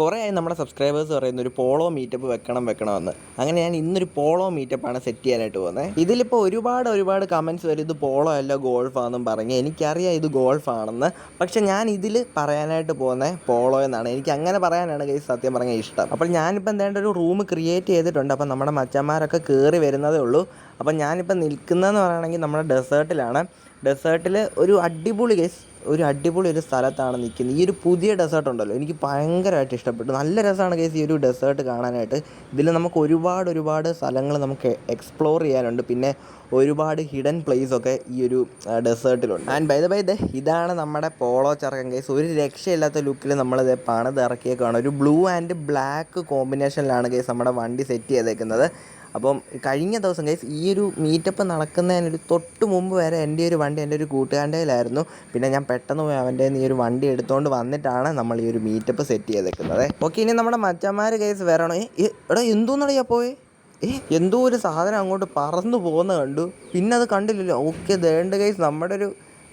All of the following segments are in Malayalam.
കുറേ ആയി നമ്മുടെ സബ്സ്ക്രൈബേഴ്സ് പറയുന്ന ഒരു പോളോ മീറ്റപ്പ് വെക്കണം വെക്കണമെന്ന്. അങ്ങനെ ഞാൻ ഇന്നൊരു പോളോ മീറ്റപ്പാണ് സെറ്റ് ചെയ്യാനായിട്ട് പോകുന്നത് ഇതിലിപ്പോൾ ഒരുപാട് ഒരുപാട് കമന്റ്സ് വരും ഇത് പോളോ അല്ല ഗോൾഫാണെന്നും പറഞ്ഞ്. എനിക്കറിയാം ഇത് ഗോൾഫാണെന്ന് പക്ഷെ ഞാൻ ഇതിൽ പറയാനായിട്ട് പോകുന്നത് പോളോ എന്നാണ്. എനിക്ക് അങ്ങനെ പറയാനാണ് കൈസ് സത്യം പറഞ്ഞാൽ ഇഷ്ടം. അപ്പോൾ ഞാനിപ്പോൾ എന്താണ്ട് ഒരു റൂം ക്രിയേറ്റ് ചെയ്തിട്ടുണ്ട്. അപ്പോൾ നമ്മുടെ മച്ചന്മാരൊക്കെ കയറി വരുന്നതേ ഉള്ളൂ. അപ്പോൾ ഞാനിപ്പോൾ നിൽക്കുന്നതെന്ന് പറയുകയാണെങ്കിൽ നമ്മുടെ ഡെസേർട്ടിലാണ് ഡെസേർട്ടിൽ ഒരു അടിപൊളി കേസ് ഒരു അടിപൊളി ഒരു സ്ഥലത്താണ് നിൽക്കുന്നത്. ഈ ഒരു പുതിയ ഡെസേർട്ട് ഉണ്ടല്ലോ എനിക്ക് ഭയങ്കരമായിട്ട് ഇഷ്ടപ്പെട്ടു. നല്ല രസമാണ് കേസ് ഈ ഒരു ഡെസേർട്ട് കാണാനായിട്ട്. ഇതിൽ നമുക്ക് ഒരുപാട് ഒരുപാട് സ്ഥലങ്ങൾ നമുക്ക് എക്സ്പ്ലോർ ചെയ്യാനുണ്ട്. പിന്നെ ഒരുപാട് ഹിഡൻ ഒക്കെ ഈ ഒരു ഡെസേർട്ടിലുണ്ട് and by the by the ഇതാണ് നമ്മുടെ പോളോ ചർക്കൻ കേസ് ഒരു രക്ഷയില്ലാത്ത ലുക്കിൽ നമ്മളിത് പണിത് ഇറക്കിയേക്കാണ് ഒരു ബ്ലൂ ആൻഡ് ബ്ലാക്ക് കോമ്പിനേഷനിലാണ് കേസ് നമ്മുടെ വണ്ടി സെറ്റ് ചെയ്തേക്കുന്നത്. അപ്പം കഴിഞ്ഞ ദിവസം ഗൈസ് ഈ ഒരു മീറ്റപ്പ് നടക്കുന്നതിനൊരു തൊട്ട് മുമ്പ് വരെ എന്റെ ഒരു വണ്ടി എന്റെ ഒരു കൂട്ടുകാരന്റെ കയ്യിലായിരുന്നു പിന്നെ ഞാൻ പെട്ടെന്ന് പോയി അവന്റെ ഈ ഒരു വണ്ടി എടുത്തുകൊണ്ട് വന്നിട്ടാണ് നമ്മൾ ഈ ഒരു മീറ്റപ്പ് സെറ്റ് ചെയ്തേക്കുന്നത്. ഓക്കെ ഇനി നമ്മുടെ മച്ചന്മാർ കേസ് വരണോ. എടാ എന്തോന്നറിയാ പോയി? ഏ എന്തോ ഒരു സാധനം അങ്ങോട്ട് പറന്നു പോകുന്ന കണ്ടു. പിന്നെ അത് കണ്ടില്ലല്ലോ. ഓക്കെ ദേണ്ട കേസ് നമ്മുടെ ഒരു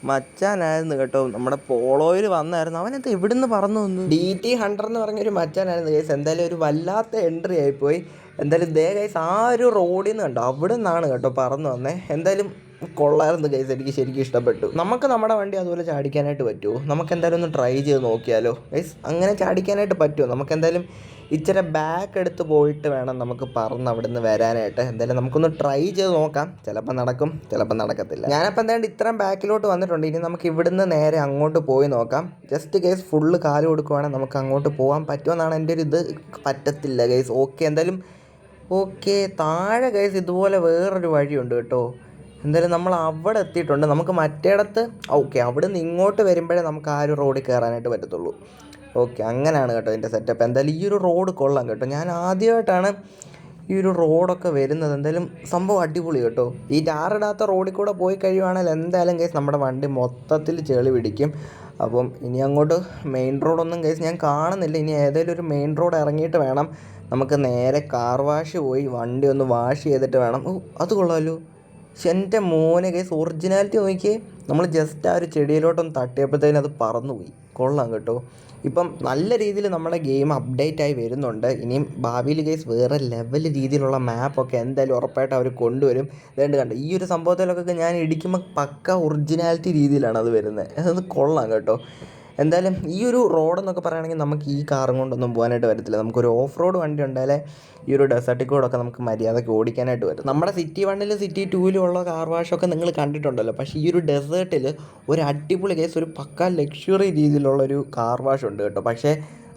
മച്ചാനായിരുന്നു കേട്ടോ. നമ്മുടെ പോളോയിൽ വന്നായിരുന്നു. അവനത് എവിടുന്ന് പറന്നു വന്നു? ഡി ടി ഹൺഡ്രഡ് എന്ന് പറഞ്ഞൊരു മച്ചാനായിരുന്നു കേസ് എന്തായാലും ഒരു വല്ലാത്ത എൻട്രി ആയിപ്പോയി. എന്തായാലും ദേ ഗൈസ് ആ ഒരു റോഡിൽ നിന്ന് കണ്ടോ? അവിടെ നിന്നാണ് കേട്ടോ പറന്ന് വന്നേ. എന്തായാലും കൊള്ളായിരുന്നു ഗൈസ് എനിക്ക് ശരിക്കും ഇഷ്ടപ്പെട്ടു. നമുക്ക് നമ്മുടെ വണ്ടി അതുപോലെ ചാടിക്കാനായിട്ട് പറ്റുമോ നമുക്ക് എന്തായാലും ഒന്ന് ട്രൈ ചെയ്ത് നോക്കിയാലോ? ഗൈസ് അങ്ങനെ ചാടിക്കാനായിട്ട് പറ്റുമോ നമുക്ക് എന്തായാലും ഇച്ചിരി ബാക്ക് എടുത്ത് പോയിട്ട് വേണം നമുക്ക് പറന്ന് അവിടെ നിന്ന് വരാനായിട്ട്. എന്തായാലും നമുക്കൊന്ന് ട്രൈ ചെയ്ത് നോക്കാം. ചിലപ്പോൾ നടക്കും ചിലപ്പോൾ നടക്കത്തില്ല. ഞാനപ്പോൾ എന്തായാലും ഇത്രയും ബാക്കിലോട്ട് വന്നിട്ടുണ്ട്. ഇനി നമുക്ക് ഇവിടുന്ന് നേരെ അങ്ങോട്ട് പോയി നോക്കാം. ജസ്റ്റ് കേസ് ഫുള്ള് കാൽ കൊടുക്കുവാണെങ്കിൽ നമുക്ക് അങ്ങോട്ട് പോകാൻ പറ്റുമെന്നാണ് എന്റെ ഒരു ഇത് പറ്റത്തില്ല കേസ് ഓക്കെ എന്തായാലും ഓക്കെ താഴെ കേസ് ഇതുപോലെ വേറൊരു വഴിയുണ്ട് കേട്ടോ. എന്തായാലും നമ്മൾ അവിടെ എത്തിയിട്ടുണ്ട്. നമുക്ക് മറ്റേടത്ത് ഓക്കെ അവിടെ നിന്ന് ഇങ്ങോട്ട് വരുമ്പോഴേ നമുക്ക് ആ ഒരു റോഡിൽ കയറാനായിട്ട് പറ്റത്തുള്ളൂ. ഓക്കെ അങ്ങനെയാണ് കേട്ടോ എന്റെ സെറ്റപ്പ് എന്തായാലും ഈ ഒരു റോഡ് കൊള്ളാം കേട്ടോ. ഞാൻ ആദ്യമായിട്ടാണ് ഈ ഒരു റോഡൊക്കെ വരുന്നത്. എന്തായാലും സംഭവം അടിപൊളി കേട്ടോ. ഈ ടാറിടാത്ത റോഡിൽ കൂടെ പോയി കഴിയുവാണെങ്കിൽ എന്തായാലും കേസ് നമ്മുടെ വണ്ടി മൊത്തത്തിൽ ചെളി പിടിക്കും. അപ്പം ഇനി അങ്ങോട്ട് മെയിൻ റോഡൊന്നും കേസ് ഞാൻ കാണുന്നില്ല. ഇനി ഏതെങ്കിലും ഒരു മെയിൻ റോഡ് ഇറങ്ങിയിട്ട് വേണം. നമുക്ക് നേരെ കാർ വാഷ് പോയി വണ്ടി ഒന്ന് വാഷ് ചെയ്തിട്ട് വേണം. ഓ അത് കൊള്ളാമല്ലോ പക്ഷെ എന്റെ മോനെ കേസ് ഒറിജിനാലിറ്റി നോക്കിയേ. നമ്മൾ ജസ്റ്റ് ആ ഒരു ചെടിയിലോട്ടൊന്ന് തട്ടിയപ്പോഴത്തേനും അത് പറന്നുപോയി. കൊള്ളാം കേട്ടോ. ഇപ്പം നല്ല രീതിയിൽ നമ്മുടെ ഗെയിം അപ്ഡേറ്റ് ആയി വരുന്നുണ്ട്. ഇനിയും ഭാവിയിൽ കേസ് വേറെ ലെവൽ രീതിയിലുള്ള മാപ്പൊക്കെ എന്തായാലും ഉറപ്പായിട്ട് അവർ കൊണ്ടുവരും. ഇതുകൊണ്ട് കണ്ടോ ഈ ഒരു സംഭവത്തിലൊക്കെ ഞാൻ ഇടിക്കുമ്പോൾ പക്ക ഒറിജിനാലിറ്റി രീതിയിലാണ് അത് വരുന്നത്. അത് കൊള്ളാം കേട്ടോ. എന്തായാലും ഈ ഒരു റോഡെന്നൊക്കെ പറയുകയാണെങ്കിൽ നമുക്ക് ഈ കാറും കൊണ്ടൊന്നും പോകാനായിട്ട് വരത്തില്ല നമുക്കൊരു ഓഫ് റോഡ് വണ്ടി ഉണ്ടായാലേ ഈ ഒരു ഡെസേർട്ടിൽ കൂടെ നമുക്ക് മര്യാദയ്ക്ക് ഓടിക്കാനായിട്ട് വരും നമ്മുടെ സിറ്റി വണ്ണിലും സിറ്റി ടൂവിലും ഉള്ള കാർ വാഷൊക്കെ നിങ്ങൾ കണ്ടിട്ടുണ്ടല്ലോ. പക്ഷേ ഈ ഒരു ഡെസേർട്ടിൽ ഒരു അടിപൊളി കേസ് ഒരു പക്ക ലക്ഷറി രീതിയിലുള്ളൊരു കാർ വാഷ് ഉണ്ട് കേട്ടോ. പക്ഷേ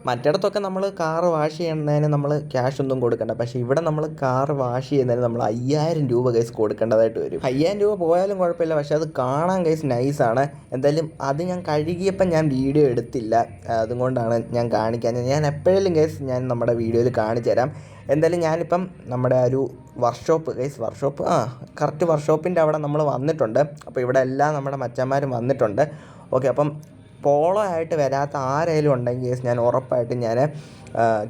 മറ്റിടത്തൊക്കെ നമ്മൾ കാർ വാഷ് ചെയ്യുന്നതിന് നമ്മൾ ക്യാഷ് ഒന്നും കൊടുക്കണ്ട. പക്ഷേ ഇവിടെ നമ്മൾ കാർ വാഷ് ചെയ്യുന്നതിന് നമ്മൾ അയ്യായിരം രൂപ കേസ് കൊടുക്കേണ്ടതായിട്ട് വരും. അയ്യായിരം രൂപ പോയാലും കുഴപ്പമില്ല. പക്ഷേ അത് കാണാൻ കേസ് നൈസാണ് എന്തായാലും അത് ഞാൻ കഴുകിയപ്പോൾ ഞാൻ വീഡിയോ എടുത്തില്ല. അതുകൊണ്ടാണ് ഞാൻ കാണിക്കാൻ ഞാൻ എപ്പോഴെങ്കിലും കേസ് ഞാൻ നമ്മുടെ വീഡിയോയിൽ കാണിച്ചു തരാം. എന്തായാലും ഞാനിപ്പം നമ്മുടെ ഒരു വർക്ക്ഷോപ്പ് ഗൈസ് വർക്ക്ഷോപ്പ് ആ കറക്റ്റ് വർക്ക്ഷോപ്പിന്റെ അവിടെ നമ്മൾ വന്നിട്ടുണ്ട്. അപ്പോൾ ഇവിടെ എല്ലാം നമ്മുടെ മച്ചന്മാരും വന്നിട്ടുണ്ട്. ഓക്കെ അപ്പം പോളോ ആയിട്ട് വരാത്ത ആരെങ്കിലും ഉണ്ടെങ്കിൽ ഞാൻ ഉറപ്പായിട്ട് ഞാൻ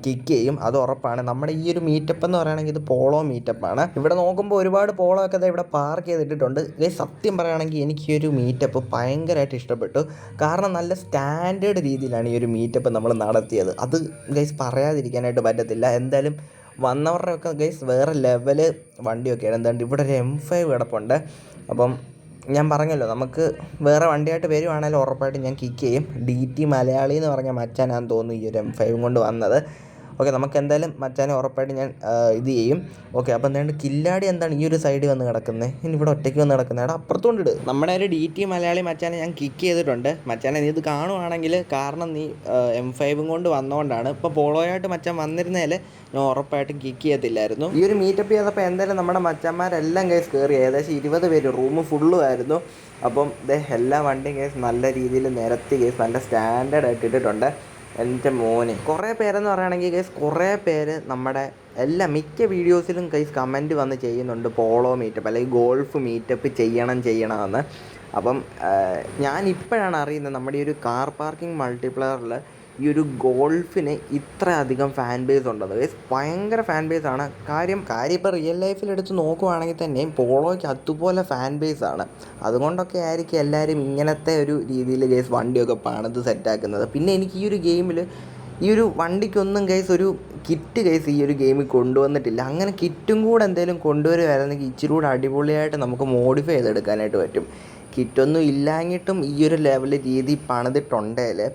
കിക്ക് ചെയ്യും. അത് ഉറപ്പാണ്. നമ്മുടെ ഈ ഒരു മീറ്റപ്പ് എന്ന് പറയുകയാണെങ്കിൽ ഇത് പോളോ മീറ്റപ്പാണ് ഇവിടെ നോക്കുമ്പോൾ ഒരുപാട് പോളോ ഒക്കെ ഇവിടെ പാർക്ക് ചെയ്തിട്ടുണ്ട് ഗൈസ് സത്യം പറയുകയാണെങ്കിൽ എനിക്ക് ഈ ഒരു മീറ്റപ്പ് ഭയങ്കരമായിട്ട് ഇഷ്ടപ്പെട്ടു. കാരണം നല്ല സ്റ്റാൻഡേർഡ് രീതിയിലാണ് ഈ ഒരു മീറ്റപ്പ് നമ്മൾ നടത്തിയത്. അത് ഗൈസ് പറയാതിരിക്കാനായിട്ട് പറ്റത്തില്ല. എന്തായാലും വന്നവരുടെ ഒക്കെ ഗൈസ് വേറെ ലെവൽ വണ്ടിയൊക്കെയാണ്. എന്താണ്ട് ഇവിടെ ഒരു എം ഫൈവ് കിടപ്പുണ്ട്. അപ്പം ഞാൻ പറഞ്ഞല്ലോ നമുക്ക് വേറെ വണ്ടിയായിട്ട് വരുവാണെങ്കിൽ ഉറപ്പായിട്ടും ഞാൻ കിക്ക് ചെയ്യും. ഡി ടി മലയാളി എന്ന് പറഞ്ഞ മച്ചാനാന്ന് തോന്നുന്നു ഈ ഒരു എം ഫൈവും കൊണ്ട് വന്നത്. ഓക്കെ നമുക്ക് എന്തായാലും മച്ചാനെ ഉറപ്പായിട്ട് ഞാൻ ഇത് ചെയ്യും. ഓക്കെ അപ്പോൾ എന്തായാലും കില്ലാടി എന്താണ് ഈ ഒരു സൈഡിൽ വന്ന് കിടക്കുന്നത് ഇനി ഇവിടെ ഒറ്റയ്ക്ക് വന്ന് കിടക്കുന്നത് അവിടെ അപ്പുറത്തോണ്ട് ഇട്. നമ്മുടെ ഒരു ഡി ടി മലയാളി മച്ചാനെ ഞാൻ കിക്ക് ചെയ്തിട്ടുണ്ട്. മച്ചാനെ നീ ഇത് കാണുവാണെങ്കിൽ കാരണം നീ എം ഫൈവും കൊണ്ട് വന്നുകൊണ്ടാണ് ഇപ്പോൾ പോളോയായിട്ട് മച്ചാൻ വന്നിരുന്നേൽ ഞാൻ ഉറപ്പായിട്ടും കിക്ക് ചെയ്യത്തില്ലായിരുന്നു. ഈ ഒരു മീറ്റപ്പ് ചെയ്തപ്പോൾ എന്തായാലും നമ്മുടെ മച്ചന്മാരെല്ലാം കേസ് കയറി ഏകദേശം ഇരുപത് പേര് റൂം ഫുള്ളും ആയിരുന്നു. അപ്പം ദേ എല്ലാ വണ്ടിയും കേസ് നല്ല രീതിയിൽ നിരത്തി കേസ് നല്ല സ്റ്റാൻഡേർഡ് ആയിട്ട് ഇട്ടിട്ടുണ്ട്. എന്റെ മോന്. കുറേ പേരെന്ന് പറയുകയാണെങ്കിൽ ഗൈസ് കുറേ പേര് നമ്മുടെ എല്ലാ മിക്ക വീഡിയോസിലും ഗൈസ് കമന്റ് വന്ന് ചെയ്യുന്നുണ്ട് പോളോ മീറ്റപ്പ് അല്ലെങ്കിൽ ഗോൾഫ് മീറ്റപ്പ് ചെയ്യണം ചെയ്യണമെന്ന്. അപ്പം ഞാൻ ഇപ്പോഴാണ് അറിയുന്നത് നമ്മുടെ ഈ ഒരു കാർ പാർക്കിംഗ് മൾട്ടിപ്ലയറിൽ ഈ ഒരു ഗോൾഫിന് ഇത്ര അധികം ഫാൻ ബേസ് ഉണ്ട് അതായത് ഭയങ്കര ഫാൻ ബേസ് ആണ്. കാര്യം കാര്യം ഇപ്പോൾ റിയൽ ലൈഫിൽ എടുത്ത് നോക്കുവാണെങ്കിൽ തന്നെയും പോളോയ്ക്ക് അതുപോലെ ഫാൻ ബേസ് ആണ്. അതുകൊണ്ടൊക്കെ ആയിരിക്കും എല്ലാവരും ഇങ്ങനത്തെ ഒരു രീതിയിൽ ഗേസ് വണ്ടിയൊക്കെ പണിത് സെറ്റാക്കുന്നത് പിന്നെ എനിക്ക് ഈ ഒരു ഗെയിമിൽ ഈ ഒരു വണ്ടിക്കൊന്നും കേസ് ഒരു കിറ്റ് കേസ് ഈ ഒരു ഗെയിമിൽ കൊണ്ടുവന്നിട്ടില്ല. അങ്ങനെ കിറ്റും കൂടെ എന്തെങ്കിലും കൊണ്ടുവരുമായിരുന്നെങ്കിൽ ഇച്ചിരി കൂടെ അടിപൊളിയായിട്ട് നമുക്ക് മോഡിഫൈ ചെയ്തെടുക്കാനായിട്ട് പറ്റും. കിറ്റൊന്നും ഇല്ലാഞ്ഞിട്ടും ഈ ഒരു ലെവൽ രീതി പണിതിട്ടുണ്ടേൽ ആ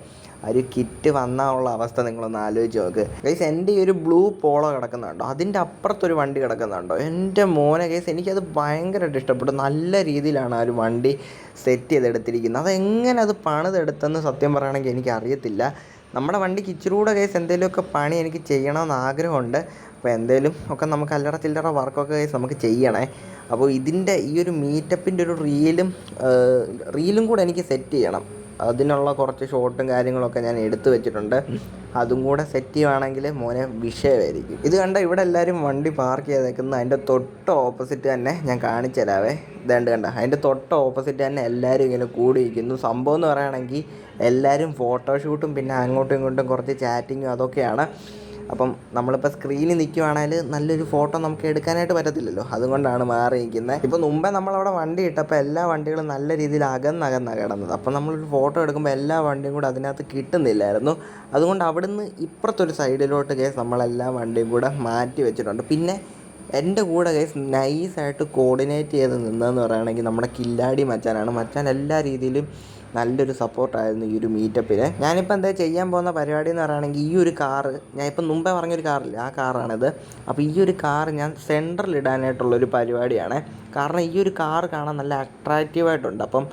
ഒരു കിറ്റ് വന്നാലുള്ള അവസ്ഥ നിങ്ങളൊന്ന് ആലോചിച്ച് നോക്ക്. ഗൈസ് എന്റെ ഈ ഒരു ബ്ലൂ പോളോ കിടക്കുന്നുണ്ടോ? അതിന്റെ അപ്പുറത്തൊരു വണ്ടി കിടക്കുന്നുണ്ടോ? എന്റെ മോനെ ഗൈസ് എനിക്കത് ഭയങ്കരമായിട്ട് ഇഷ്ടപ്പെട്ടു. നല്ല രീതിയിലാണ് ആ ഒരു വണ്ടി സെറ്റ് ചെയ്തെടുത്തിരിക്കുന്നത്. അതെങ്ങനെ അത് പണിതെടുത്തെന്ന് സത്യം പറയുകയാണെങ്കിൽ എനിക്ക് അറിയത്തില്ല നമ്മുടെ വണ്ടിക്ക് ഇച്ചിരി കൂടെ കേസ് എന്തെങ്കിലുമൊക്കെ പണി എനിക്ക് ചെയ്യണമെന്ന് ആഗ്രഹമുണ്ട്. അപ്പോൾ എന്തേലും ഒക്കെ നമുക്ക് അല്ലറ ചില്ലറ വർക്കൊക്കെ കേസ് നമുക്ക് ചെയ്യണേ. അപ്പോൾ ഇതിന്റെ ഈ ഒരു മീറ്റപ്പിന്റെ ഒരു റീലും റീലും കൂടെ എനിക്ക് സെറ്റ് ചെയ്യണം. അതിനുള്ള കുറച്ച് ഷോട്ടും കാര്യങ്ങളൊക്കെ ഞാൻ എടുത്തു വെച്ചിട്ടുണ്ട്. അതും കൂടെ സെറ്റ് ചെയ്യുവാണെങ്കിൽ മോനെ വിഷയമായിരിക്കും. ഇത് കണ്ട ഇവിടെ എല്ലാവരും വണ്ടി പാർക്ക് ചെയ്തേക്കുന്ന അതിന്റെ തൊട്ട് ഓപ്പോസിറ്റ് തന്നെ ഞാൻ കാണിച്ചു തരാവേ. ഇതേണ്ട കണ്ട അതിന്റെ തൊട്ട് ഓപ്പോസിറ്റ് തന്നെ എല്ലാവരും ഇങ്ങനെ കൂടിയിരിക്കുന്നു. സംഭവം എന്ന് പറയുകയാണെങ്കിൽ എല്ലാവരും ഫോട്ടോഷൂട്ടും പിന്നെ അങ്ങോട്ടും ഇങ്ങോട്ടും കുറച്ച് ചാറ്റിങ്ങും അതൊക്കെയാണ്. അപ്പം നമ്മളിപ്പോൾ സ്ക്രീനിൽ നിൽക്കുവാണെങ്കിൽ നല്ലൊരു ഫോട്ടോ നമുക്ക് എടുക്കാനായിട്ട് പറ്റത്തില്ലല്ലോ. അതുകൊണ്ടാണ് മാറിയിരിക്കുന്നത് ഇപ്പോൾ മുമ്പേ നമ്മളവിടെ വണ്ടി ഇട്ടപ്പോൾ എല്ലാ വണ്ടികളും നല്ല രീതിയിൽ അകന്നകന്ന കിടന്നത്. അപ്പം നമ്മളൊരു ഫോട്ടോ എടുക്കുമ്പോൾ എല്ലാ വണ്ടിയും കൂടെ അതിനകത്ത് കിട്ടുന്നില്ലായിരുന്നു. അതുകൊണ്ട് അവിടുന്ന് ഇപ്പുറത്തൊരു സൈഡിലോട്ട് കേസ് നമ്മളെല്ലാ വണ്ടിയും കൂടെ മാറ്റി വെച്ചിട്ടുണ്ട്. പിന്നെ എന്റെ കൂടെ കേസ് നൈസായിട്ട് കോർഡിനേറ്റ് ചെയ്ത് നിന്നതെന്ന് പറയുകയാണെങ്കിൽ നമ്മുടെ കില്ലാടി മച്ചാനാണ്. മച്ചാൻ എല്ലാ രീതിയിലും നല്ലൊരു സപ്പോർട്ടായിരുന്നു ഈ ഒരു മീറ്റപ്പിന് ഞാനിപ്പോൾ എന്താ ചെയ്യാൻ പോകുന്ന പരിപാടി എന്ന് പറയുകയാണെങ്കിൽ ഈ ഒരു കാറ് ഞാൻ ഇപ്പം മുമ്പേ പറഞ്ഞൊരു കാറില്ല ആ കാറാണിത് അപ്പോൾ ഈ ഒരു കാർ ഞാൻ സെന്ററിൽ ഇടാനായിട്ടുള്ളൊരു പരിപാടിയാണ്. കാരണം ഈ ഒരു കാർ കാണാൻ നല്ല അട്രാക്റ്റീവായിട്ടുണ്ട് അപ്പം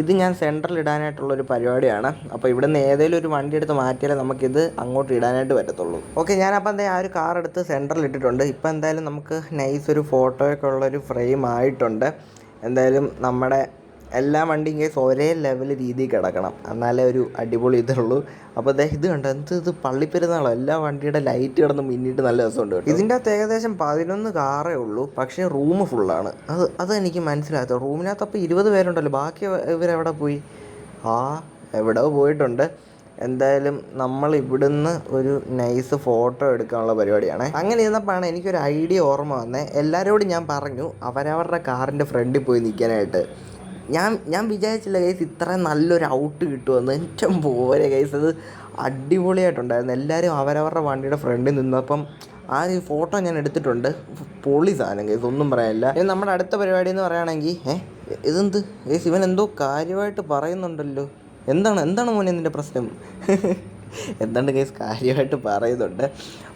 ഇത് ഞാൻ സെന്ററിൽ ഇടാനായിട്ടുള്ളൊരു പരിപാടിയാണ്. അപ്പോൾ ഇവിടെ നിന്ന് ഏതെങ്കിലും ഒരു വണ്ടി എടുത്ത് മാറ്റിയാലേ നമുക്കിത് അങ്ങോട്ട് ഇടാനായിട്ട് പറ്റത്തുള്ളൂ. ഓക്കെ ഞാനപ്പോൾ എന്താ ആ ഒരു കാർ എടുത്ത് സെന്ററിൽ ഇട്ടിട്ടുണ്ട്. ഇപ്പോൾ എന്തായാലും നമുക്ക് നൈസ് ഒരു ഫോട്ടോയൊക്കെ ഉള്ളൊരു ഫ്രെയിം ആയിട്ടുണ്ട്. എന്തായാലും നമ്മുടെ എല്ലാ വണ്ടിയും കേസ് ഒരേ ലെവൽ രീതിയിൽ കിടക്കണം. എന്നാലേ ഒരു അടിപൊളി ഇതുള്ളൂ. അപ്പോൾ ദേ ഇത് കണ്ടോ? എന്ത് ഇത് പള്ളിപ്പെരുന്നാളോ? എല്ലാ വണ്ടിയുടെ ലൈറ്റ് കിടന്ന് മിന്നിട്ട് നല്ല രസമുണ്ട് കേട്ടോ. ഇതിന്റെ അകത്ത് ഏകദേശം പതിനൊന്ന് കാറേ ഉള്ളൂ. പക്ഷേ റൂം ഫുള്ളാണ് അത് അത് എനിക്ക് മനസ്സിലാകത്ത റൂമിനകത്ത് അപ്പോൾ ഇരുപത് പേരുണ്ടല്ലോ. ബാക്കി ഇവരെവിടെ പോയി? ആ എവിടെയോ പോയിട്ടുണ്ട്. എന്തായാലും നമ്മൾ ഇവിടുന്ന് ഒരു നൈസ് ഫോട്ടോ എടുക്കാനുള്ള പരിപാടിയാണ്. അങ്ങനെ ഇരുന്നപ്പോഴാണ് എനിക്കൊരു ഐഡിയ ഓർമ്മ വന്നത് എല്ലാവരോടും ഞാൻ പറഞ്ഞു അവരവരുടെ കാറിന്റെ ഫ്രണ്ടിൽ പോയി നിൽക്കാനായിട്ട്. ഞാൻ ഞാൻ വിചാരിച്ചില്ല ഗൈസ് ഇത്ര നല്ലൊരു ഔട്ട് കിട്ടുമെന്ന്. ഏറ്റവും പോരെ ഗൈസ് അത് അടിപൊളിയായിട്ടുണ്ടായിരുന്നു. എല്ലാവരും അവരവരുടെ വണ്ടിയുടെ ഫ്രണ്ടിൽ നിന്നപ്പം ആ ഒരു ഫോട്ടോ ഞാൻ എടുത്തിട്ടുണ്ട്. പൊളി സാധനം ഗൈസ് ഒന്നും പറയാനില്ല. ഇനി നമ്മുടെ അടുത്ത പരിപാടി എന്ന് പറയുകയാണെങ്കിൽ ഏഹ് ഇതെന്ത്? ഗൈസ് ഇവൻ എന്തോ കാര്യമായിട്ട് പറയുന്നുണ്ടല്ലോ. എന്താണ് എന്താണ് മോനെ നിന്റെ പ്രശ്നം? എന്താണ് കേസ് കാര്യമായിട്ട് പറയുന്നുണ്ട്.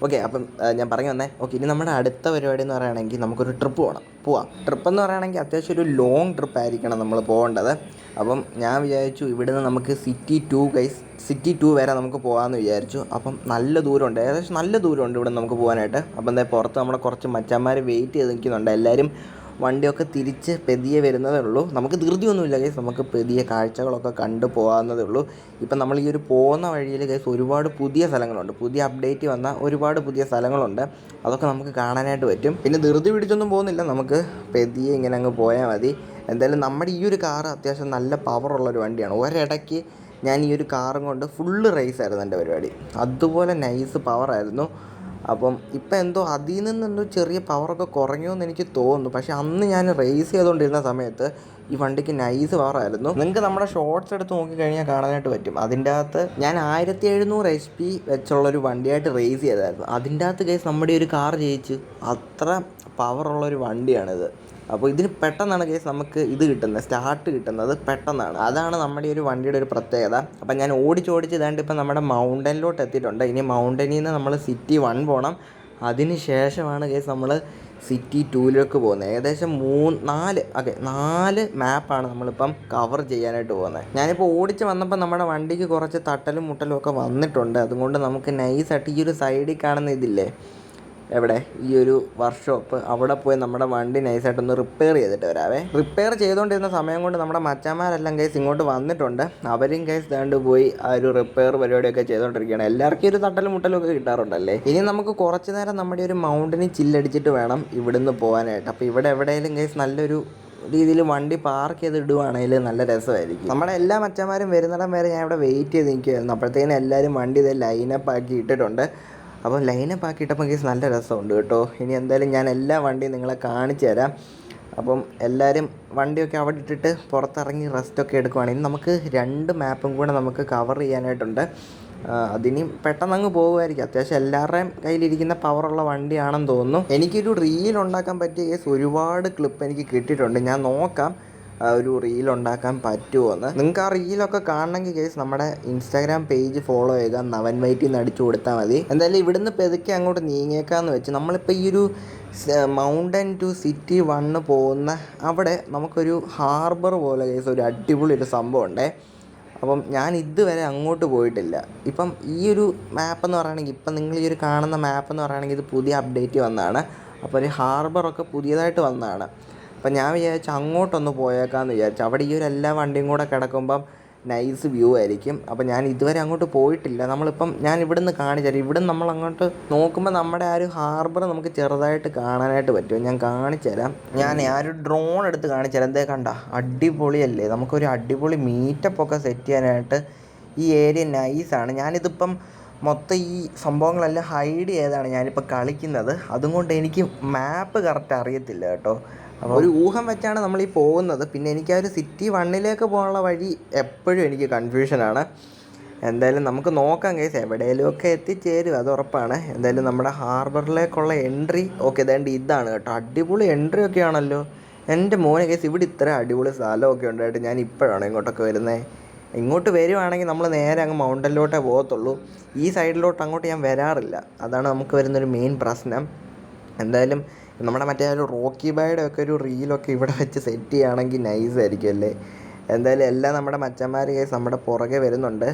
ഓക്കെ അപ്പം ഞാൻ പറഞ്ഞു വന്നേ. ഓക്കെ ഇനി നമ്മുടെ അടുത്ത പരിപാടി എന്ന് പറയുകയാണെങ്കിൽ നമുക്കൊരു ട്രിപ്പ് പോകണം പോവാം. ട്രിപ്പ് എന്ന് പറയുകയാണെങ്കിൽ അത്യാവശ്യം ഒരു ലോങ് ട്രിപ്പ് ആയിരിക്കണം നമ്മൾ പോകേണ്ടത്. അപ്പം ഞാൻ വിചാരിച്ചു ഇവിടുന്ന് നമുക്ക് city two guys city two വരെ നമുക്ക് പോകാമെന്ന് വിചാരിച്ചു. അപ്പം നല്ല ദൂരമുണ്ട്. ഏകദേശം നല്ല ദൂരമുണ്ട് ഇവിടെ നമുക്ക് പോകാനായിട്ട്. അപ്പം എന്താ പുറത്ത് നമ്മുടെ കുറച്ച് മച്ചന്മാർ വെയിറ്റ് ചെയ്ത് നിൽക്കുന്നുണ്ട്. എല്ലാവരും വണ്ടിയൊക്കെ തിരിച്ച് പെതിയെ വരുന്നതേ ഉള്ളൂ. നമുക്ക് ധൃതിയൊന്നുമില്ല കേസ് നമുക്ക് പെതിയ കാഴ്ചകളൊക്കെ കണ്ടു പോകാവുന്നതേ ഉള്ളൂ. ഇപ്പം നമ്മൾ ഈ ഒരു പോകുന്ന വഴിയിൽ കേസ് ഒരുപാട് പുതിയ സ്ഥലങ്ങളുണ്ട്. പുതിയ അപ്ഡേറ്റ് വന്ന ഒരുപാട് പുതിയ സ്ഥലങ്ങളുണ്ട്. അതൊക്കെ നമുക്ക് കാണാനായിട്ട് പറ്റും. പിന്നെ ധൃതി പിടിച്ചൊന്നും പോകുന്നില്ല. നമുക്ക് പെതിയെ ഇങ്ങനെ അങ്ങ് പോയാൽ മതി. എന്തായാലും നമ്മുടെ ഈ ഒരു കാർ അത്യാവശ്യം നല്ല പവറുള്ള ഒരു വണ്ടിയാണ്. ഒരിടയ്ക്ക് ഞാൻ ഈ ഒരു കാറും കൊണ്ട് ഫുള്ള് റേസ് ആയിരുന്നു എന്റെ പരിപാടി. അതുപോലെ നൈസ് പവറായിരുന്നു അപ്പം ഇപ്പം എന്തോ അതിൽ നിന്ന് എന്തോ ചെറിയ പവറൊക്കെ കുറഞ്ഞു എന്ന് എനിക്ക് തോന്നുന്നു. പക്ഷേ അന്ന് ഞാൻ റേസ് ചെയ്തുകൊണ്ടിരുന്ന സമയത്ത് ഈ വണ്ടിക്ക് നൈസ് പവറായിരുന്നു നിങ്ങൾക്ക് നമ്മുടെ ഷോർട്സ് എടുത്ത് നോക്കിക്കഴിഞ്ഞാൽ കാണാനായിട്ട് പറ്റും. അതിന്റെ അകത്ത് ഞാൻ ആയിരത്തി എഴുന്നൂറ് എച്ച് പി വെച്ചുള്ളൊരു വണ്ടിയായിട്ട് റേസ് ചെയ്തായിരുന്നു. അതിന്റെ അകത്ത് കേസ് നമ്മുടെ ഒരു കാർ ജയിച്ച്. അത്ര പവറുള്ളൊരു വണ്ടിയാണിത്. അപ്പോൾ ഇതിന് പെട്ടെന്നാണ് കേസ് നമുക്ക് ഇത് കിട്ടുന്നത് സ്റ്റാർട്ട് കിട്ടുന്നത് പെട്ടെന്നാണ്. അതാണ് നമ്മുടെ ഒരു വണ്ടിയുടെ ഒരു പ്രത്യേകത. അപ്പം ഞാൻ ഓടിച്ചോടിച്ച് ഓടിച്ച് ഇതാണ്ട് ഇപ്പം നമ്മുടെ മൗണ്ടനിലോട്ട് എത്തിയിട്ടുണ്ട്. ഇനി മൗണ്ടനിൽ നിന്ന് നമ്മൾ സിറ്റി വൺ പോകണം അതിന് ശേഷമാണ് കേസ് നമ്മൾ സിറ്റി ടൂയിലേക്ക് പോകുന്നത്. ഏകദേശം മൂന്ന് നാല് ഓക്കെ നാല് മാപ്പാണ് നമ്മളിപ്പം കവർ ചെയ്യാനായിട്ട് പോകുന്നത്. ഞാനിപ്പോൾ ഓടിച്ച് വന്നപ്പോൾ നമ്മുടെ വണ്ടിക്ക് കുറച്ച് തട്ടലും മുട്ടലും ഒക്കെ വന്നിട്ടുണ്ട്. അതുകൊണ്ട് നമുക്ക് നൈസ് ഈ ഒരു സൈഡിൽ കാണുന്ന ഇതില്ലേ? എവിടെ? ഈ ഒരു വർക്ക്ഷോപ്പ് അവിടെ പോയി നമ്മുടെ വണ്ടി നൈസായിട്ടൊന്ന് റിപ്പയർ ചെയ്തിട്ട് വരാവേ. റിപ്പയർ ചെയ്തുകൊണ്ടിരുന്ന സമയം കൊണ്ട് നമ്മുടെ മച്ചാമാരെല്ലാം കേസ് ഇങ്ങോട്ട് വന്നിട്ടുണ്ട്. അവരും കേസ് ദാണ്ട് പോയി ആ ഒരു റിപ്പയർ പരിപാടിയൊക്കെ ചെയ്തുകൊണ്ടിരിക്കുകയാണ് എല്ലാവർക്കും ഒരു തട്ടലും മുട്ടലും ഒക്കെ കിട്ടാറുണ്ടല്ലേ? ഇനി നമുക്ക് കുറച്ച് നേരം നമ്മുടെ ഒരു മൗണ്ടിന് ചില്ലടിച്ചിട്ട് വേണം ഇവിടുന്ന് പോകാനായിട്ട്. അപ്പോൾ ഇവിടെ എവിടെയെങ്കിലും കേസ് നല്ലൊരു രീതിയിൽ വണ്ടി പാർക്ക് ചെയ്ത് ഇടുവാണെങ്കിൽ നല്ല രസമായിരിക്കും. നമ്മുടെ എല്ലാ മച്ചന്മാരും വരുന്നിടം വരെ ഞാൻ ഇവിടെ വെയിറ്റ് ചെയ്ത് നിൽക്കുമായിരുന്നു അപ്പോഴത്തേനും എല്ലാവരും വണ്ടി ഇത് ലൈനപ്പ് ആക്കി ഇട്ടിട്ടുണ്ട്. അപ്പോൾ ലൈനപ്പ് ആക്കിയിട്ടപ്പോൾ കേസ് നല്ല രസമുണ്ട് കേട്ടോ. ഇനി എന്തായാലും ഞാൻ എല്ലാ വണ്ടിയും നിങ്ങളെ കാണിച്ചു തരാം. അപ്പം എല്ലാവരും വണ്ടിയൊക്കെ അവിടെ ഇട്ടിട്ട് പുറത്തിറങ്ങി റെസ്റ്റൊക്കെ എടുക്കുവാണെങ്കിൽ നമുക്ക് രണ്ട് മാപ്പും കൂടെ നമുക്ക് കവർ ചെയ്യാനായിട്ടുണ്ട്. അതിനും പെട്ടെന്ന് അങ്ങ് പോകുമായിരിക്കും. അത്യാവശ്യം എല്ലാവരുടെയും കയ്യിലിരിക്കുന്ന പവറുള്ള വണ്ടിയാണെന്ന് തോന്നുന്നു. എനിക്കൊരു റീൽ ഉണ്ടാക്കാൻ പറ്റിയ കേസ് ഒരുപാട് ക്ലിപ്പ് എനിക്ക് കിട്ടിയിട്ടുണ്ട്. ഞാൻ നോക്കാം. ഒരു റീൽ ഉണ്ടാക്കാൻ പറ്റുമോ എന്ന് നിങ്ങൾക്ക് ആ റീലൊക്കെ കാണണമെങ്കിൽ കേസ് നമ്മുടെ ഇൻസ്റ്റാഗ്രാം പേജ് ഫോളോ ചെയ്യുക. നവൻ വൈറ്റിൽ നിന്ന് അടിച്ചു കൊടുത്താൽ മതി. എന്തായാലും ഇവിടുന്ന് പെതുക്കെ അങ്ങോട്ട് നീങ്ങിയേക്കാന്ന് വെച്ച് നമ്മളിപ്പോൾ ഈ ഒരു മൗണ്ടൻ ടു സിറ്റി വണ്ണ് പോകുന്ന അവിടെ നമുക്കൊരു ഹാർബർ പോലെ കേസ് ഒരു അടിപൊളി ഒരു സംഭവം ഉണ്ടേ. അപ്പം ഞാൻ ഇതുവരെ അങ്ങോട്ട് പോയിട്ടില്ല. ഇപ്പം ഈ ഒരു മാപ്പ് എന്ന് പറയുകയാണെങ്കിൽ ഇപ്പം നിങ്ങൾ ഈ ഒരു കാണുന്ന മാപ്പ് എന്ന് പറയുകയാണെങ്കിൽ ഇത് പുതിയ അപ്ഡേറ്റ് വന്നതാണ്. അപ്പോൾ ഒരു ഹാർബറൊക്കെ പുതിയതായിട്ട് വന്നതാണ്. അപ്പം ഞാൻ വിചാരിച്ചു അങ്ങോട്ടൊന്ന് പോയേക്കാമെന്ന് വിചാരിച്ചു. അവിടെ ഈ ഒരു എല്ലാ വണ്ടിയും കൂടെ കിടക്കുമ്പം നൈസ് വ്യൂ ആയിരിക്കും. അപ്പം ഞാൻ ഇതുവരെ അങ്ങോട്ട് പോയിട്ടില്ല. നമ്മളിപ്പം ഞാൻ ഇവിടുന്ന് കാണിച്ചാൽ ഇവിടുന്ന് നമ്മൾ അങ്ങോട്ട് നോക്കുമ്പോൾ നമ്മുടെ ആ ഒരു ഹാർബർ നമുക്ക് ചെറുതായിട്ട് കാണാനായിട്ട് പറ്റും. ഞാൻ കാണിച്ചുതരാം. ഞാൻ ആ ഒരു ഡ്രോൺ എടുത്ത് കാണിച്ചു തരാം എന്തേ കണ്ട അടിപൊളിയല്ലേ? നമുക്കൊരു അടിപൊളി മീറ്റപ്പ് ഒക്കെ സെറ്റ് ചെയ്യാനായിട്ട് ഈ ഏരിയ നൈസാണ് ഞാനിതിപ്പം മൊത്തം ഈ സംഭവങ്ങളെല്ലാം ഹൈഡ് ചെയ്താണ് ഞാനിപ്പോൾ കളിക്കുന്നത്. അതുകൊണ്ട് എനിക്ക് മാപ്പ് കറക്റ്റ് അറിയത്തില്ല കേട്ടോ. അപ്പോൾ ഒരു ഊഹം വെച്ചാണ് നമ്മൾ ഈ പോകുന്നത്. പിന്നെ എനിക്ക് ആ ഒരു സിറ്റി വണ്ണിലേക്ക് പോകാനുള്ള വഴി എപ്പോഴും എനിക്ക് കൺഫ്യൂഷനാണ് എന്തായാലും നമുക്ക് നോക്കാം കേസ് എവിടെയെങ്കിലുമൊക്കെ എത്തിച്ചേരും അത് ഉറപ്പാണ്. എന്തായാലും നമ്മുടെ ഹാർബറിലേക്കുള്ള എൻട്രി ഓക്കെ ഇതേണ്ട ഇതാണ് കേട്ടോ. അടിപൊളി എൻട്രി ഒക്കെ ആണല്ലോ. എന്റെ മോനെ കേസ് ഇവിടെ ഇത്ര അടിപൊളി സ്ഥലമൊക്കെ ഉണ്ടായിട്ട് ഞാൻ ഇപ്പോഴാണ് ഇങ്ങോട്ടൊക്കെ വരുന്നത് ഇങ്ങോട്ട് വരുവാണെങ്കിൽ നമ്മൾ നേരെ അങ്ങ് മൗണ്ടനിലോട്ടേ പോകത്തുള്ളൂ. ഈ സൈഡിലോട്ട് അങ്ങോട്ട് ഞാൻ വരാറില്ല. അതാണ് നമുക്ക് വരുന്നൊരു മെയിൻ പ്രശ്നം. എന്തായാലും നമ്മുടെ മറ്റേ ഒരു റോക്കി ബായുടെ ഒക്കെ ഒരു റീലൊക്കെ ഇവിടെ വെച്ച് സെറ്റ് ചെയ്യുകയാണെങ്കിൽ നൈസ് ആയിരിക്കും അല്ലേ? എന്തായാലും എല്ലാം നമ്മുടെ മച്ചന്മാർ കേസ് നമ്മുടെ പുറകെ വരുന്നുണ്ട്.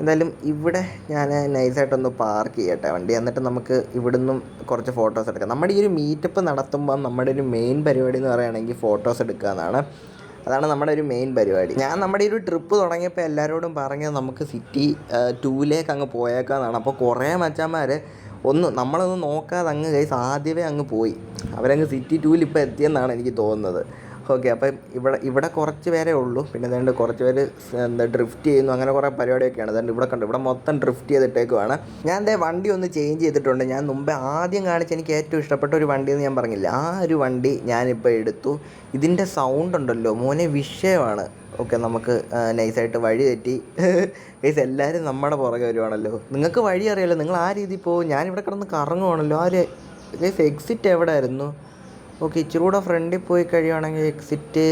എന്തായാലും ഇവിടെ ഞാൻ നൈസായിട്ടൊന്ന് പാർക്ക് ചെയ്യട്ടെ വണ്ടി. എന്നിട്ട് നമുക്ക് ഇവിടുന്നും കുറച്ച് ഫോട്ടോസ് എടുക്കാം. നമ്മുടെ ഈ ഒരു മീറ്റപ്പ് നടത്തുമ്പോൾ നമ്മുടെ ഒരു മെയിൻ പരിപാടി എന്ന് പറയുകയാണെങ്കിൽ ഫോട്ടോസ് എടുക്കുക എന്നാണ്. അതാണ് നമ്മുടെ ഒരു മെയിൻ പരിപാടി. ഞാൻ നമ്മുടെ ഒരു ട്രിപ്പ് തുടങ്ങിയപ്പോൾ എല്ലാവരോടും പറഞ്ഞത് നമുക്ക് സിറ്റി ടൂലേക്ക് അങ്ങ് പോയേക്കാന്നാണ് അപ്പോൾ കുറേ മച്ചാന്മാർ ഒന്ന് നമ്മളൊന്ന് നോക്കാതെ അങ്ങ് കൈസ് ആദ്യമേ അങ്ങ് പോയി. അവരങ്ങ് സിറ്റി ടൂവിൽ ഇപ്പോൾ എത്തിയെന്നാണ് എനിക്ക് തോന്നുന്നത്. ഓക്കെ അപ്പം ഇവിടെ ഇവിടെ കുറച്ച് പേരേ ഉള്ളൂ. പിന്നെ അതുകൊണ്ട് കുറച്ച് പേര് എന്താ ഡ്രിഫ്റ്റ് ചെയ്യുന്നു. അങ്ങനെ കുറേ പരിപാടിയൊക്കെയാണ്. അതുകൊണ്ട് ഇവിടെ കണ്ടു ഇവിടെ മൊത്തം ഡ്രിഫ്റ്റ് ചെയ്തിട്ടേക്കുവാണ്. ഞാൻ ദേ വണ്ടി ഒന്ന് ചേഞ്ച് ചെയ്തിട്ടുണ്ട്. ഞാൻ മുമ്പേ ആദ്യം കാണിച്ച എനിക്ക് ഏറ്റവും ഇഷ്ടപ്പെട്ട ഒരു വണ്ടി എന്ന് ഞാൻ പറഞ്ഞില്ല. ആ ഒരു വണ്ടി ഞാനിപ്പോൾ എടുത്തു. ഇതിന്റെ സൗണ്ട് ഉണ്ടല്ലോ. മോനെ വിഷയമാണ്. ഓക്കെ നമുക്ക് നൈസായിട്ട് വഴി തെറ്റി. ഗൈസ് എല്ലാവരും നമ്മുടെ പുറകെ വരുവാണല്ലോ. നിങ്ങൾക്ക് വഴി അറിയാലോ. നിങ്ങൾ ആ രീതിയിൽ പോകും ഞാനിവിടെ കിടന്ന് കറങ്ങുവാണല്ലോ. ആ ഒരു ഗൈസ് എക്സിറ്റ് എവിടെ ആയിരുന്നു ഓക്കെ ഇച്ചിരി കൂടെ ഫ്രണ്ടിൽ പോയി കഴിയുവാണെങ്കിൽ എക്സിറ്റ്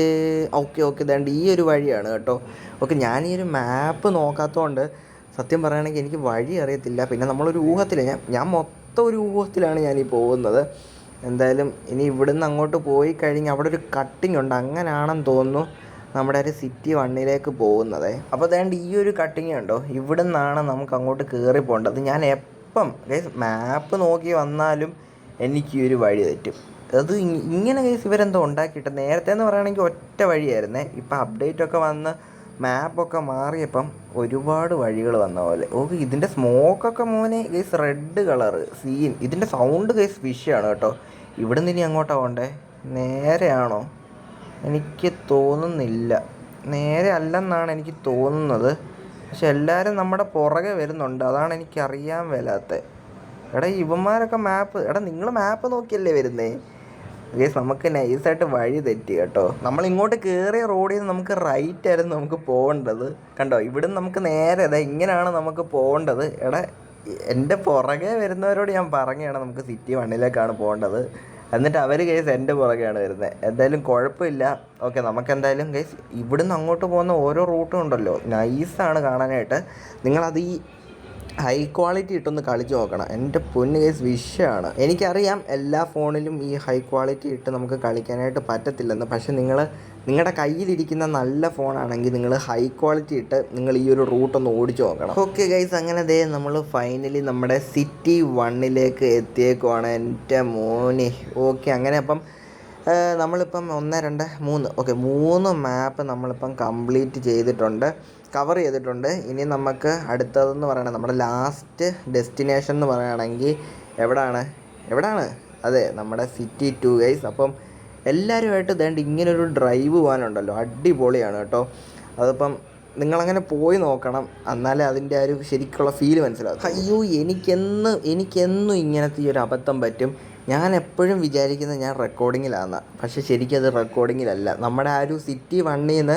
ഓക്കെ ഓക്കെ ഇതാണ്ട് ഈ ഒരു വഴിയാണ് കേട്ടോ. ഓക്കെ ഞാൻ ഈ ഒരു മാപ്പ് നോക്കാത്തതുകൊണ്ട് സത്യം പറയുകയാണെങ്കിൽ എനിക്ക് വഴി അറിയത്തില്ല. പിന്നെ നമ്മളൊരു ഊഹത്തിൽ ഞാൻ ഞാൻ മൊത്തം ഒരു ഊഹത്തിലാണ് ഞാൻ ഈ പോകുന്നത്. എന്തായാലും ഇനി ഇവിടുന്ന് അങ്ങോട്ട് പോയി കഴിഞ്ഞ് അവിടെ ഒരു കട്ടിങ് ഉണ്ട്. അങ്ങനെയാണെന്ന് തോന്നുന്നു നമ്മുടെ ഒരു സിറ്റി വണ്ണിലേക്ക് പോകുന്നത്. അപ്പോൾ അതേണ്ട ഈ ഒരു കട്ടിങ് ഉണ്ടോ ഇവിടെ നിന്നാണ് നമുക്ക് അങ്ങോട്ട് കയറി പോകേണ്ടത്. ഞാൻ എപ്പം മാപ്പ് നോക്കി വന്നാലും എനിക്ക് ഈ ഒരു വഴി തെറ്റും. അത് ഇങ്ങനെ കേസ് ഇവരെന്തോ ഉണ്ടാക്കിയിട്ട് നേരത്തെ എന്ന് പറയുകയാണെങ്കിൽ ഒറ്റ വഴിയായിരുന്നേ. ഇപ്പം അപ്ഡേറ്റ് ഒക്കെ വന്ന് മാപ്പൊക്കെ മാറിയപ്പം ഒരുപാട് വഴികൾ വന്ന പോലെ. ഓക്കെ ഇതിന്റെ സ്മോക്കൊക്കെ മോനെ കേസ് റെഡ് കളറ് സീൻ ഇതിന്റെ സൗണ്ട് കേസ് വിഷയമാണ് കേട്ടോ. ഇവിടെ നിന്ന് ഇനി അങ്ങോട്ടാ പോണ്ടേ? നേരെയാണോ? എനിക്ക് തോന്നുന്നില്ല. നേരെ അല്ലെന്നാണ് എനിക്ക് തോന്നുന്നത്. പക്ഷെ എല്ലാവരും നമ്മുടെ പുറകെ വരുന്നുണ്ട്. അതാണ് എനിക്കറിയാൻ വരാത്തത് എടാ ഇവന്മാരൊക്കെ മാപ്പ് എടാ നിങ്ങൾ മാപ്പ് നോക്കിയല്ലേ വരുന്നേ? ഗേസ് നമുക്ക് നൈസായിട്ട് വഴി തെറ്റി കേട്ടോ. നമ്മൾ ഇങ്ങോട്ട് കയറിയ റോഡിൽ നിന്ന് നമുക്ക് റൈറ്റ് ആയിരുന്നു നമുക്ക് പോകേണ്ടത്. കണ്ടോ? ഇവിടുന്ന് നമുക്ക് നേരെ അതാ ഇങ്ങനെയാണ് നമുക്ക് പോകേണ്ടത്. എടാ എന്റെ പുറകെ വരുന്നവരോട് ഞാൻ പറഞ്ഞാണ് നമുക്ക് സിറ്റി വണ്ണിലേക്കാണ് പോകേണ്ടത്. എന്നിട്ട് അവർ കേസ് എന്റെ പുറകെയാണ് വരുന്നത്. എന്തായാലും കുഴപ്പമില്ല. ഓക്കെ നമുക്ക് എന്തായാലും കേസ് ഇവിടുന്ന് അങ്ങോട്ട് പോകുന്ന ഓരോ റൂട്ടും ഉണ്ടല്ലോ. നൈസാണ് കാണാനായിട്ട്. നിങ്ങളത് ഈ ഹൈ ക്വാളിറ്റി ഇട്ടൊന്ന് കളിച്ച് നോക്കണം. എന്റെ പൊന്ന് കേസ് വിഷയമാണ് എനിക്കറിയാം എല്ലാ ഫോണിലും ഈ ഹൈ ക്വാളിറ്റി ഇട്ട് നമുക്ക് കളിക്കാനായിട്ട് പറ്റത്തില്ലെന്ന്. പക്ഷേ നിങ്ങൾ നിങ്ങളുടെ കയ്യിലിരിക്കുന്ന നല്ല ഫോണാണെങ്കിൽ നിങ്ങൾ ഹൈ ക്വാളിറ്റി ഇട്ട് നിങ്ങൾ ഈ ഒരു റൂട്ട് ഒന്ന് ഓടിച്ച് നോക്കണം. ഓക്കെ ഗൈസ് അങ്ങനെ ദേ നമ്മൾ ഫൈനലി നമ്മുടെ സിറ്റി വണ്ണിലേക്ക് എത്തിയേക്കുവാണ് എന്റെ മോനെ. ഓക്കെ അങ്ങനെ അപ്പം നമ്മളിപ്പം ഒന്ന് രണ്ട് മൂന്ന്. ഓക്കെ മൂന്ന് മാപ്പ് നമ്മളിപ്പം കംപ്ലീറ്റ് ചെയ്തിട്ടുണ്ട്. കവർ ചെയ്തിട്ടുണ്ട്. ഇനി നമുക്ക് അടുത്തതെന്ന് പറയണത് നമ്മുടെ ലാസ്റ്റ് ഡെസ്റ്റിനേഷൻ എന്ന് പറയുകയാണെങ്കിൽ എവിടാണ്? എവിടാണ്? അതെ നമ്മുടെ സിറ്റി ടു ഗൈസ് അപ്പം എല്ലാവരുമായിട്ട് വേണ്ട ഇങ്ങനൊരു ഡ്രൈവ് പോകാനുണ്ടല്ലോ. അടിപൊളിയാണ് കേട്ടോ. അതിപ്പം നിങ്ങളങ്ങനെ പോയി നോക്കണം. എന്നാലേ അതിന്റെ ആ ഒരു ശരിക്കുള്ള ഫീൽ മനസ്സിലാകും അയ്യോ എനിക്കെന്ന് എനിക്കെന്നും ഇങ്ങനത്തെ ഈ ഒരു അബദ്ധം പറ്റും. ഞാൻ എപ്പോഴും വിചാരിക്കുന്നത് ഞാൻ റെക്കോർഡിങ്ങിലാണെന്നാണ് പക്ഷേ ശരിക്കും അത് റെക്കോർഡിങ്ങിലല്ല നമ്മുടെ ആ ഒരു സിറ്റി വണ്ണിൽ നിന്ന്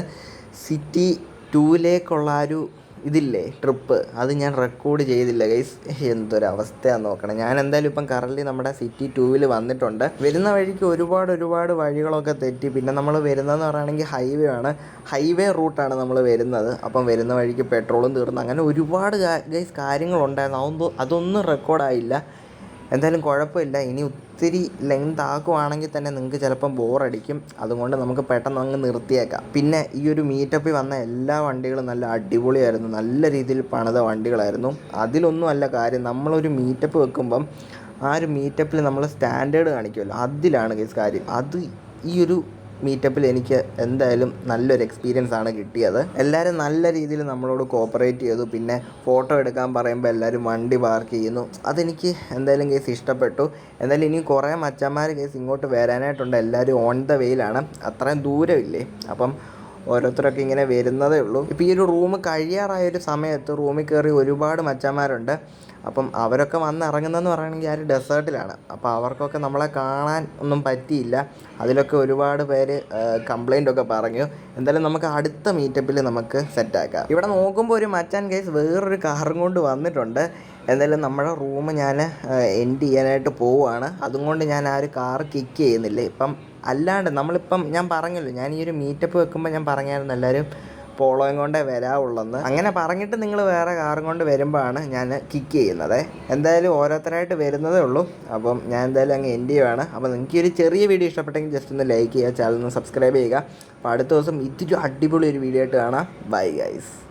സിറ്റി ടൂവിലേക്കുള്ള ഒരു ഇതില്ലേ ട്രിപ്പ് അത് ഞാൻ റെക്കോർഡ് ചെയ്തില്ല. ഗൈസ് എന്തൊരവസ്ഥയാണെന്ന് നോക്കണം. ഞാൻ എന്തായാലും ഇപ്പം കറൻലി നമ്മുടെ സിറ്റി ടൂവിൽ വന്നിട്ടുണ്ട്. വരുന്ന വഴിക്ക് ഒരുപാട് ഒരുപാട് വഴികളൊക്കെ തെറ്റി. പിന്നെ നമ്മൾ വരുന്നതെന്ന് പറയുകയാണെങ്കിൽ ഹൈവേ ആണ്. ഹൈവേ റൂട്ടാണ് നമ്മൾ വരുന്നത്. അപ്പം വരുന്ന വഴിക്ക് പെട്രോളും തീർന്നു അങ്ങനെ ഒരുപാട് ഗൈസ് കാര്യങ്ങളുണ്ടായിരുന്നു. അതൊന്നും അതൊന്നും റെക്കോർഡായില്ല എന്തായാലും കുഴപ്പമില്ല. ഇനി ഒത്തിരി ലെങ്ത് ആക്കുവാണെങ്കിൽ തന്നെ നിങ്ങൾക്ക് ചിലപ്പം ബോറടിക്കും അതുകൊണ്ട് നമുക്ക് പെട്ടെന്ന് അങ്ങ് നിർത്തിയേക്കാം. പിന്നെ ഈ ഒരു മീറ്റപ്പിൽ വന്ന എല്ലാ വണ്ടികളും നല്ല അടിപൊളിയായിരുന്നു. നല്ല രീതിയിൽ പണിത വണ്ടികളായിരുന്നു. അതിലൊന്നും അല്ല കാര്യം. നമ്മളൊരു മീറ്റപ്പ് വെക്കുമ്പം ആ ഒരു മീറ്റപ്പിൽ നമ്മൾ സ്റ്റാൻഡേർഡ് കാണിക്കുമല്ലോ അതിലാണ് കേസ് കാര്യം. അത് ഈ ഒരു മീറ്റപ്പിൽ എനിക്ക് എന്തായാലും നല്ലൊരു എക്സ്പീരിയൻസ് ആണ് കിട്ടിയത്. എല്ലാവരും നല്ല രീതിയിൽ നമ്മളോട് കോപ്പറേറ്റ് ചെയ്തു. പിന്നെ ഫോട്ടോ എടുക്കാൻ പറയുമ്പോൾ എല്ലാവരും വണ്ടി പാർക്ക് ചെയ്യുന്നു. അതെനിക്ക് എന്തായാലും കേസ് ഇഷ്ടപ്പെട്ടു. എന്തായാലും ഇനി കുറേ മച്ചന്മാർ കേസ് ഇങ്ങോട്ട് വരാനായിട്ടുണ്ട്. എല്ലാവരും ഓൺ ദ വെയിലാണ് അത്രയും ദൂരമില്ലേ? അപ്പം ഓരോരുത്തരൊക്കെ ഇങ്ങനെ വരുന്നതേ ഉള്ളൂ. ഇപ്പോൾ ഈ ഒരു റൂം കഴിയാറായ ഒരു സമയത്ത് റൂമിൽ കയറി ഒരുപാട് മച്ചന്മാരുണ്ട്. അപ്പം അവരൊക്കെ വന്നിറങ്ങുന്നതെന്ന് പറയുകയാണെങ്കിൽ ആ ഒരു ഡെസേർട്ടിലാണ്. അപ്പോൾ അവർക്കൊക്കെ നമ്മളെ കാണാൻ ഒന്നും പറ്റിയില്ല. അതിലൊക്കെ ഒരുപാട് പേര് കംപ്ലൈന്റ് ഒക്കെ പറഞ്ഞു. എന്തായാലും നമുക്ക് അടുത്ത മീറ്റപ്പിൽ നമുക്ക് സെറ്റാക്കാം ഇവിടെ നോക്കുമ്പോൾ ഒരു മച്ചാൻ കേസ് വേറൊരു കാറും കൊണ്ട് വന്നിട്ടുണ്ട്. എന്തായാലും നമ്മുടെ റൂം ഞാൻ എൻഡ് ചെയ്യാനായിട്ട് പോവുകയാണ്. അതുകൊണ്ട് ഞാൻ ആ ഒരു കാർ കിക്ക് ചെയ്യുന്നില്ല. ഇപ്പം അല്ലാണ്ട് നമ്മളിപ്പം ഞാൻ പറഞ്ഞല്ലോ ഞാൻ ഈ ഒരു മീറ്റപ്പ് വെക്കുമ്പോൾ ഞാൻ പറഞ്ഞായിരുന്നു എല്ലാവരും പോളോയും കൊണ്ടേ വരാവുള്ളെന്ന്. അങ്ങനെ പറഞ്ഞിട്ട് നിങ്ങൾ വേറെ കാറും കൊണ്ട് വരുമ്പോഴാണ് ഞാൻ കിക്ക് ചെയ്യുന്നത്. എന്തായാലും ഓരോരുത്തരായിട്ട് വരുന്നതേ ഉള്ളൂ. അപ്പം ഞാൻ എന്തായാലും അങ്ങ് എൻഡ് ചെയ്യുവാണ്. അപ്പോൾ നിങ്ങൾക്ക് ഒരു ചെറിയ വീഡിയോ ഇഷ്ടപ്പെട്ടെങ്കിൽ ജസ്റ്റ് ഒന്ന് ലൈക്ക് ചെയ്യുക ചാനൽ ഒന്ന് സബ്സ്ക്രൈബ് ചെയ്യുക. അപ്പോൾ അടുത്ത ദിവസം ഇത്തിരി അടിപൊളി ഒരു വീഡിയോ ആയിട്ട് കാണാം. Bye guys